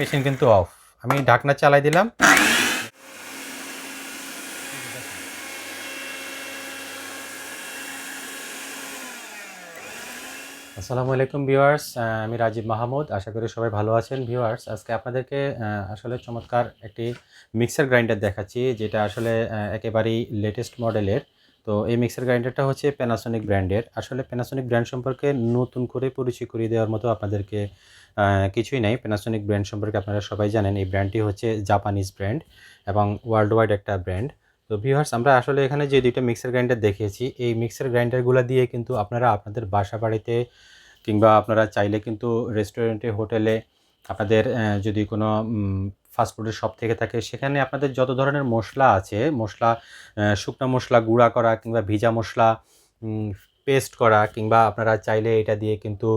Machine কিন্তু of আমি ঢাকনা চালাই দিলাম। আসসালামু আলাইকুম ভিউয়ার্স আমি রাজীব মাহমুদ। আশা করি সবাই ভালো আছেন। ভিউয়ার্স, আজকে আপনাদেরকে আসলে চমৎকার একটি মিক্সার গ্রাইন্ডার দেখাচ্ছি, যেটা আসলে একেবারেই লেটেস্ট মডেলের তো এই মিক্সার গ্রাইন্ডারটা হচ্ছে প্যানাসোনিক ব্র্যান্ডের। আসলে প্যানাসোনিক ব্র্যান্ড সম্পর্কে নতুন করে পরিচয় করিয়ে দেওয়ার মতো আপনাদেরকে কিছুই নাই। প্যানাসোনিক ব্র্যান্ড সম্পর্কে আপনারা সবাই জানেন, এই ব্র্যান্ডটি হচ্ছে জাপানিজ ব্র্যান্ড এবং ওয়ার্ল্ড ওয়াইড একটা ব্র্যান্ড তো ভিউয়ার্স আমরা আসলে এখানে যে দুইটা মিক্সার গ্রাইন্ডার দেখিয়েছি এই মিক্সার গ্রাইন্ডারগুলো দিয়ে কিন্তু আপনারা আপনাদের বাসা বাড়িতে কিংবা আপনারা চাইলে কিন্তু রেস্টুরেন্টে হোটেলে আপনাদের যদি কোনো ফাস্টফুডের শপ থেকে থাকে। সেখানে আপনাদের যত ধরনের মশলা আছে, মশলা শুকনো মশলা, গুঁড়া করা কিংবা ভিজা মশলা পেস্ট করা কিংবা আপনারা চাইলে এটা দিয়ে কিন্তু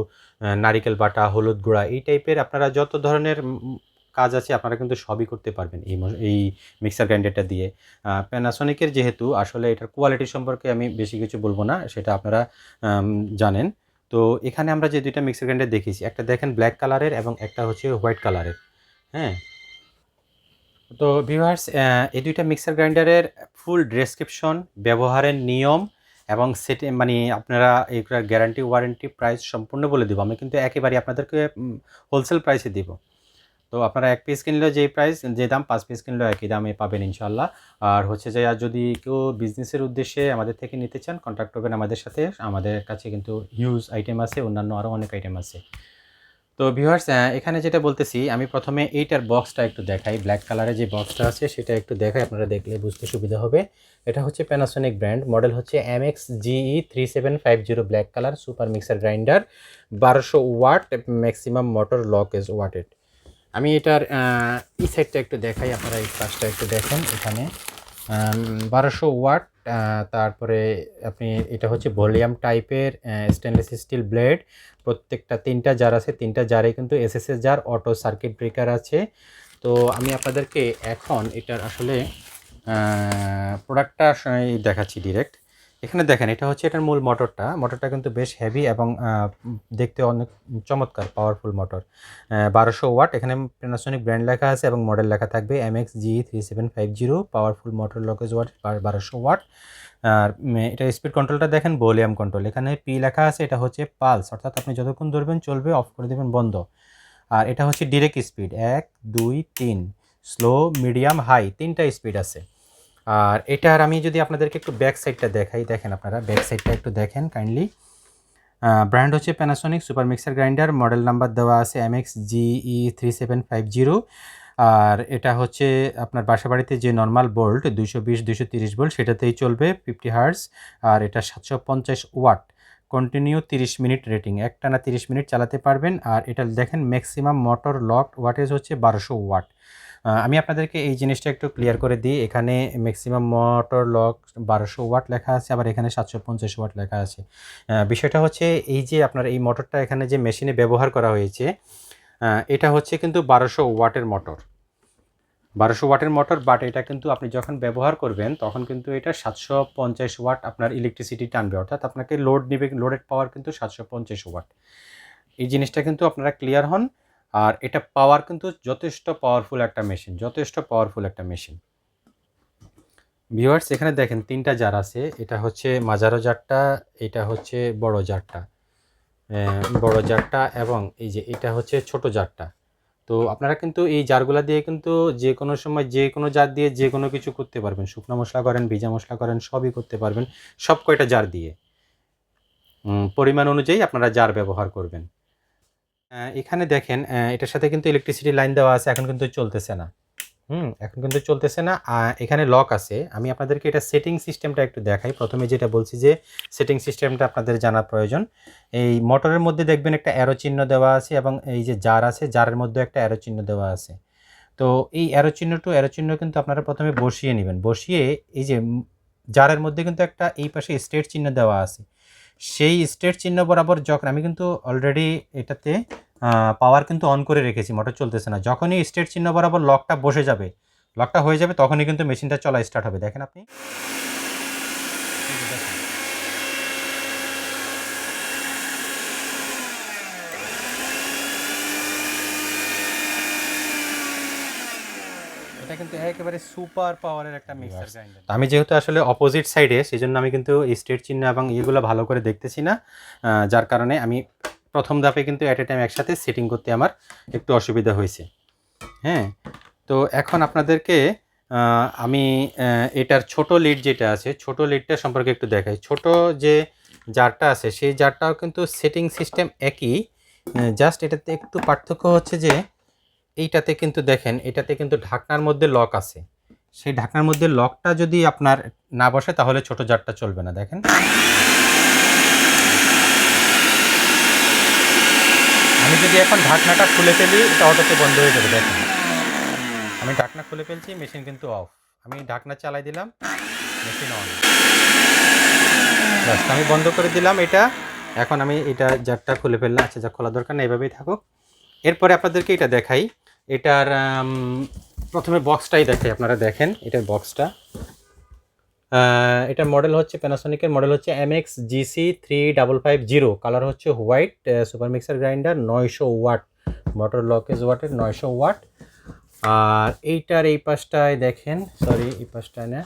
নারিকেল বাটা, হলুদ গুঁড়া, এই টাইপের আপনারা যত ধরনের কাজ আছে আপনারা কিন্তু সবই করতে পারবেন এই এই মিক্সার গ্রাইন্ডারটা দিয়ে। প্যানাসনিকের যেহেতু আসলে এটার কোয়ালিটি সম্পর্কে আমি বেশি কিছু বলব না, সেটা আপনারা জানেন। তো এখানে আমরা যে দুইটা মিক্সার গ্রাইন্ডার দেখেছি, একটা দেখেন ব্ল্যাক কালারের এবং একটা হচ্ছে হোয়াইট কালারের হ্যাঁ? তো ভিউয়ার্স এই দুইটা মিক্সার গ্রাইন্ডারের ফুল ডেসক্রিপশন ব্যবহারের নিয়ম এবং সেটি মানে আপনারা এইগুলোর গ্যারান্টি ওয়ারেন্টি প্রাইস সম্পূর্ণ বলে দেবো। আমি কিন্তু একেবারে আপনাদেরকে হোলসেল প্রাইসে দিব। তো আপনারা এক পিস কিনলেও যেই প্রাইস যে দাম, পাঁচ পিস কিনলেও একই দামে পাবেন ইনশাল্লাহ আর হচ্ছে যে, আর যদি কেউ বিজনেসের উদ্দেশ্যে আমাদের থেকে নিতে চান কন্ট্যাক্ট করবেন আমাদের সাথে। আমাদের কাছে কিন্তু হিউজ আইটেম আছে, অন্যান্য আরও অনেক আইটেম আছে। তো ভিউয়ার্স এখানে যেটা বলতেছি, আমি প্রথমে এইটার বক্সটা একটু দেখাই। ব্ল্যাক কালারের যে বক্সটা আছে, সেটা একটু দেখাই, আপনারা দেখলে বুঝতে সুবিধা হবে। এটা হচ্ছে প্যানাসোনিক ব্র্যান্ড মডেল হচ্ছে M X GE three seven five zero black colour super mixer grinder বারোশো watt maximum motor lock is watted আমি এটার এই সাইডটা একটু দেখাই, আপনারা এই পাশটা একটু দেখেন এখানে। বারোশো ওয়াট তারপরে আপনি এটা হচ্ছে ভলিউম টাইপের স্টেনলেস স্টিল ব্লেড প্রত্যেকটা তিনটা জার আছে, তিনটা জারে কিন্তু SSS jar auto circuit breaker আছে। তো আমি আপনাদেরকে এখন এটার আসলে প্রোডাক্টটা দেখাচ্ছি ডিরেক্ট এখানে দেখেন, এটা হচ্ছে এটার মূল মোটরটা। মোটরটা কিন্তু বেশ হেভি এবং দেখতে অনেক চমৎকার পাওয়ারফুল মোটর বারোশো ওয়াট। এখানে প্যানাসোনিক ব্র্যান্ড লেখা আছে এবং মডেল লেখা থাকবে M X G three seven five zero powerful motor lockage watt বারোশো ওয়াট। আর এটা স্পিড কন্ট্রোলটা দেখেন ভলিউম কন্ট্রোল এখানে পি লেখা আছে, এটা হচ্ছে পালস অর্থাৎ আপনি যতক্ষণ ধরবেন, চলবে অফ করে দেবেন, বন্ধ। আর এটা হচ্ছে ডিরেক্ট স্পিড এক, দুই, তিন। স্লো মিডিয়াম হাই তিনটা স্পিড আছে। আর এটার আমি যদি আপনাদেরকে একটু ব্যাক সাইডটা দেখাই, দেখেন আপনারা ব্যাক সাইডটা একটু দেখেন কাইন্ডলি ব্র্যান্ড হচ্ছে Panasonic super mixer grinder model number দেওয়া আছে M X GE three seven five zero আর এটা হচ্ছে আপনার বাসা বাড়িতে যে নর্মাল বোল্ট দুশো বিশ, দুইশো তিরিশ বোল্ট সেটাতেই চলবে ফিফটি হার্স আর এটা সাতশো পঞ্চাশ ওয়াট কন্টিনিউ তিরিশ মিনিট রেটিং একটানা তিরিশ মিনিট চালাতে পারবেন। আর এটা দেখেন ম্যাক্সিমাম মোটর লক ওয়াটেজ হচ্ছে বারোশো ওয়াট আমি আপনাদেরকে এই জিনিসটা একটু ক্লিয়ার করে দিই। এখানে ম্যাক্সিমাম মোটর লক বারোশো ওয়াট লেখা আছে, আবার এখানে সাতশো পঞ্চাশ ওয়াট লেখা আছে। বিষয়টা হচ্ছে এই যে আপনার এই মোটরটা এখানে যে মেশিনে ব্যবহার করা হয়েছে এটা হচ্ছে কিন্তু বারোশো ওয়াটের মোটর বারোশো ওয়াটের মোটর বাট এটা কিন্তু আপনি যখন ব্যবহার করবেন, তখন কিন্তু এটা সাতশো পঞ্চাশ ওয়াট আপনার ইলেকট্রিসিটি টানবে। অর্থাৎ আপনাকে লোড নেবে লোডেড পাওয়ার কিন্তু সাতশো পঞ্চাশ ওয়াট এই জিনিসটা কিন্তু আপনারা ক্লিয়ার হন। আর এটা পাওয়ার কিন্তু যথেষ্ট পাওয়ারফুল একটা মেশিন যথেষ্ট পাওয়ারফুল একটা মেশিন ভিউয়ার্স এখানে দেখেন তিনটা জার আছে। এটা হচ্ছে মাজারো জারটা, এটা হচ্ছে বড় জারটা। বড় জারটা এবং এই যে এটা হচ্ছে ছোট জারটা। তো আপনারা কিন্তু এই জারগুলা দিয়ে কিন্তু যে কোনো সময় যে কোনো জার দিয়ে যে কোনো কিছু করতে পারবেন। শুকনো মশলা করেন, ভিজা মশলা করেন, সবই করতে পারবেন। সব কয়টা জার দিয়ে। পরিমাণ অনুযায়ী আপনারা জার ব্যবহার করবেন। এখানে দেখেন এটার সাথে কিন্তু ইলেকট্রিসিটি লাইন দেওয়া আছে, এখন কিন্তু চলতেছে না। হুম, এখন কিন্তু চলতেছে না। এখানে লক আছে। আমি আপনাদেরকে এটা সেটিং সিস্টেমটা একটু দেখাই। প্রথমে যেটা বলছি যে সেটিং সিস্টেমটা আপনাদের জানা প্রয়োজন। এই মোটরের মধ্যে দেখবেন একটা অ্যারো চিহ্ন দেওয়া আছে এবং এই যে জার আছে জারের মধ্যে একটা অ্যারো চিহ্ন দেওয়া আছে। তো এই অ্যারো চিহ্ন টু অ্যারো চিহ্ন কিন্তু আপনারা প্রথমে বসিয়ে নেবেন। বসিয়ে এই যে জারের মধ্যে কিন্তু একটা এই পাশে স্টেট চিহ্ন দেওয়া আছে। সেই স্টেট চিহ্ন বরাবর যখন আমি কিন্তু অলরেডি এটাতে পাওয়ার কিন্তু অন করে রেখেছি মোটর চলতেছে না। যখনই স্টেট চিহ্ন বরাবর লকটা বসে যাবে লকটা হয়ে যাবে, তখনই কিন্তু মেশিনটা চলা স্টার্ট হবে। দেখেন আপনি? কিন্তু একেবারে সুপার পাওয়ারের একটা মিক্সার গ্রাইন্ডার আমি যেহেতু আসলে অপোজিট সাইডে সেই জন্য আমি কিন্তু স্টেট চিহ্ন এবং ইয়েগুলো ভালো করে দেখতেছি না। যার কারণে আমি প্রথম ধাপে কিন্তু অ্যাট এ টাইম একসাথে সেটিং করতে আমার একটু অসুবিধা হয়েছে। হ্যাঁ তো এখন আপনাদেরকে আমি এটার ছোট লিড যেটা আছে ছোট লিডটা সম্পর্কে একটু দেখাই। ছোট যে জারটা আছে সেই জারটাও কিন্তু সেটিং সিস্টেম একই। জাস্ট এটাতে একটু পার্থক্য হচ্ছে যে এইটাতে কিন্তু দেখেন, এটাতে কিন্তু ঢাকনার মধ্যে লক আছে। সেই ঢাকনার মধ্যে লকটা যদি আপনার না বসে, তাহলে ছোট জারটা চলবে না, দেখেন। আমি যদি এখন ঢাকনাটা খুলে ফেলি, এটা অটোতে বন্ধ হয়ে যাবে, দেখেন। আমি ঢাকনা খুলে ফেলছি, মেশিন কিন্তু অফ। আমি ঢাকনা চালাই দিলাম, মেশিন অন। আমি বন্ধ করে দিলাম এটা। এখন আমি এটা জারটা খুলে ফেললাম আচ্ছা যা খোলা দরকার না এভাবেই থাকুক। এরপরে আপনাদেরকে এটা দেখাই। এটার প্রথমে বক্সটাই দেখাই আপনারা দেখেন, এটার বক্সটা। এটার মডেল হচ্ছে প্যানাসোনিকের মডেল হচ্ছে M X GC three double five zero colour হচ্ছে হোয়াইট সুপার মিক্সার গ্রাইন্ডার নয়শো ওয়াট মোটর লকেজ ওয়াটের নয়শো ওয়াট। আর এইটার এই পাশটায় দেখেন সরি এই পাশটায় না,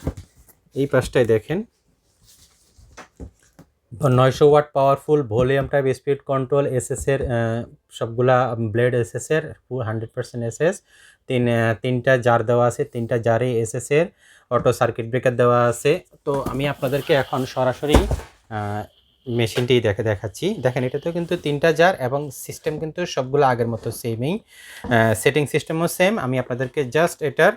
এই পাশটায় দেখেন। নয়শো watt powerful volume type speed control SS এর সবগুলা ব্লেড এসএস এর হান্ড্রেড পার্সেন্ট এসএস তিন তিনটা জার দেওয়া আছে, তিনটা জারে এসএস এর অটো সার্কিট ব্রেকার দেওয়া আছে। তো আমি আপনাদেরকে এখন সরাসরি মেশিনটি দেখে দেখাচ্ছি। দেখেন, এটাতেও কিন্তু তিনটা জার এবং সিস্টেম কিন্তু সবগুলো আগের মতো সেমই সেটিং সিস্টেমও সেম আমি আপনাদেরকে জাস্ট এটার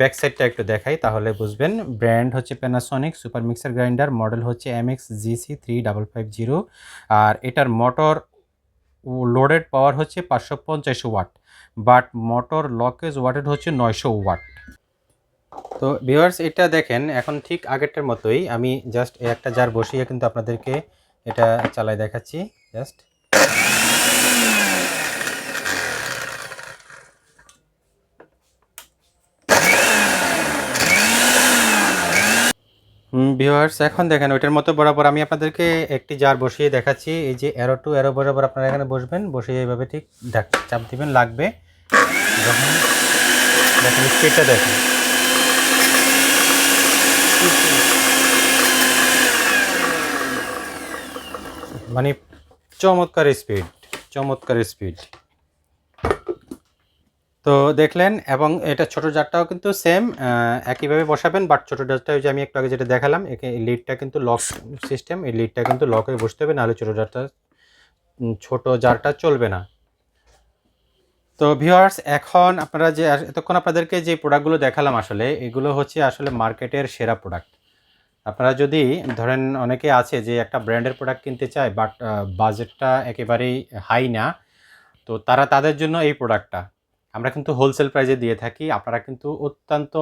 ব্যাক সাইডটা একটু দেখাই, তাহলে বুঝবেন। ব্র্যান্ড হচ্ছে Panasonic super mixer grinder model হচ্ছে M X GC three double five zero আর এটার মোটর লোডেড পাওয়ার হচ্ছে পাঁচশো পঞ্চাশ watt but motor lockage watted হচ্ছে নয়শো ওয়াট তো ভিউয়ার্স এটা দেখেন, এখন ঠিক আগেরটার মতোই, আমি জাস্ট একটা জার বসিয়ে কিন্তু আপনাদেরকে এটা চালাই দেখাচ্ছি জাস্ট ভিউয়ার্স এখন দেখেন ওইটার মতো বরাবর আমি আপনাদেরকে একটি জার বসিয়ে দেখাচ্ছি। এই যে অ্যারো টু অ্যারো বরাবর আপনারা এখানে বসবেন, বসিয়ে এইভাবে ঠিক চাপ দিবেন, লাগবে। যখন দেখেন স্পিডটা দেখেন। মানে চমৎকার স্পিড চমৎকার স্পিড তো দেখলেন, এবং এটা ছোট জারটাও কিন্তু সেম একইভাবে বসাবেন বাট ছোট জারটা যে আমি একটু আগে যেটা দেখালাম, একে লিডটা কিন্তু লক সিস্টেম এই লিডটা কিন্তু লক হয়ে বসতে হবে, নাহলে ছোট জারটা ছোট জারটা চলবে না। তো ভিউয়ার্স এখন আপনারা যে, এতক্ষণ আপনাদেরকে যে প্রোডাক্টগুলো দেখালাম আসলে, এগুলো হচ্ছে আসলে মার্কেটের সেরা প্রোডাক্ট আপনারা যদি, ধরেন অনেকে আছে যে একটা ব্র্যান্ডের প্রোডাক্ট কিনতে চায় বাট বাজেটটা একেবারেই হাই না, তো তারা তাদের জন্য এই প্রোডাক্টটা আমরা কিন্তু হোলসেল প্রাইজে দিয়ে থাকি, আপনারা কিন্তু অত্যন্ত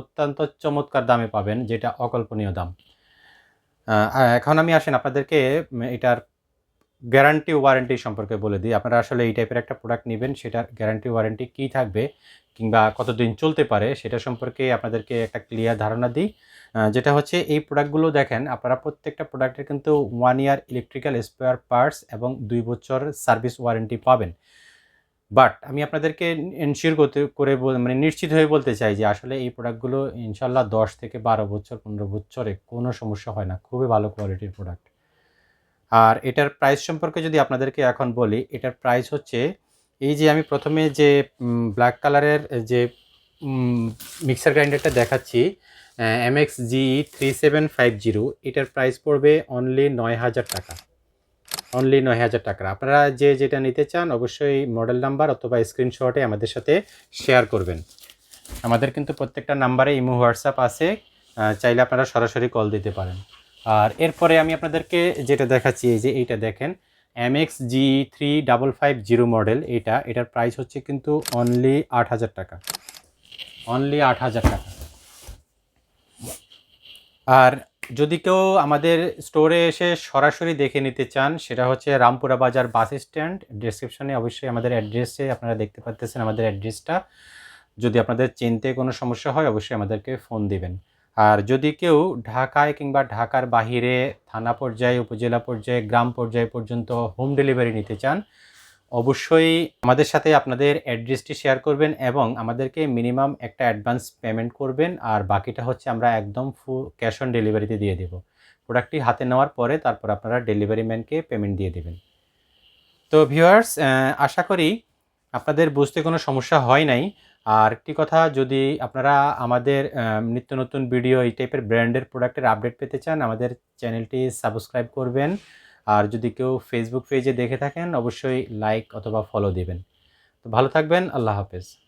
অত্যন্ত চমৎকার দামে পাবেন, যেটা অকল্পনীয় দাম। এখন আমি আসেন আপনাদেরকে এটার গ্যারান্টি ওয়ারেন্টি সম্পর্কে বলে দিই। আপনারা আসলে এই টাইপের একটা প্রোডাক্ট নেবেন, সেটার গ্যারান্টি ওয়ারেন্টি কী থাকবে কিংবা কতদিন চলতে পারে, সেটা সম্পর্কে আপনাদেরকে একটা ক্লিয়ার ধারণা দিই। যেটা হচ্ছে, এই প্রোডাক্টগুলো দেখেন, আপনারা প্রত্যেকটা প্রোডাক্টের কিন্তু one year electrical spare parts এবং দুই বছর সার্ভিস ওয়ারেন্টি পাবেন। বাট আমি আপনাদেরকে এনশিওর করতে, করে মানে নিশ্চিত হয়ে বলতে চাই যে আসলে এই প্রোডাক্টগুলো ইনশাল্লাহ দশ থেকে বারো বছর, পনেরো বছরে কোনো সমস্যা হয় না। খুবই ভালো কোয়ালিটির প্রোডাক্ট আর এটার প্রাইস সম্পর্কে যদি আপনাদেরকে এখন বলি, এটার প্রাইস হচ্ছে, এই যে আমি প্রথমে যে ব্ল্যাক কালারের যে মিক্সার গ্রাইন্ডারটা দেখাচ্ছি M X G three seven five zero এটার প্রাইস পড়বে অনলি নয় হাজার টাকা। অনলি নয় হাজার টাকা। আপনারা যে যেটা নিতে চান, অবশ্যই মডেল নাম্বার অথবা স্ক্রিনশটে আমাদের সাথে শেয়ার করবেন। আমাদের কিন্তু প্রত্যেকটা নাম্বারে ইমো হোয়াটসঅ্যাপ আছে। চাইলে আপনারা সরাসরি কল দিতে পারেন। আর এরপরে আমি আপনাদেরকে যেটা দেখাচ্ছি, এই যে এইটা দেখেন M X G three double five zero model এটা, এটার প্রাইস হচ্ছে কিন্তু অনলি আট হাজার টাকা। অনলি আট হাজার টাকা। আর যদি কেউ আমাদের স্টোরে এসে সরাসরি দেখে নিতে চান, সেটা হচ্ছে রামপুরা বাজার বাস স্ট্যান্ড। ডেসক্রিপশনে অবশ্যই আমাদের অ্যাড্রেসে আপনারা দেখতে পাচ্ছেন আমাদের অ্যাড্রেসটা যদি আপনাদের চিনতে কোনো সমস্যা হয়, অবশ্যই আমাদেরকে ফোন দিবেন। আর যদি কেউ ঢাকায় কিংবা ঢাকার বাহিরে থানা পর্যায়ে, উপজেলা পর্যায়ে, গ্রাম পর্যায়ে পর্যন্ত হোম ডেলিভারি নিতে চান অবশ্যই আমাদের সাথে আপনাদের অ্যাড্রেসটি শেয়ার করবেন এবং আমাদেরকে মিনিমাম একটা অ্যাডভান্স পেমেন্ট করবেন। আর বাকিটা হচ্ছে আমরা একদম ফুল ক্যাশ অন ডেলিভারিতে দিয়ে দেব। প্রোডাক্টটি হাতে নেওয়ার পরে তারপর আপনারা ডেলিভারি ম্যানকে পেমেন্ট দিয়ে দেবেন। তো ভিউয়ার্স আশা করি আপনাদের বুঝতে কোনো সমস্যা হয় নাই। আর একটি কথা, যদি আপনারা আমাদের নিত্য নতুন ভিডিও এই টাইপের ব্র্যান্ডের প্রোডাক্টের আপডেট পেতে চান, আমাদের চ্যানেলটি সাবস্ক্রাইব করবেন। আর যদি কেউ ফেসবুক পেজে দেখে থাকেন, অবশ্যই লাইক অথবা ফলো দেবেন। তো ভালো থাকবেন, আল্লাহ হাফেজ।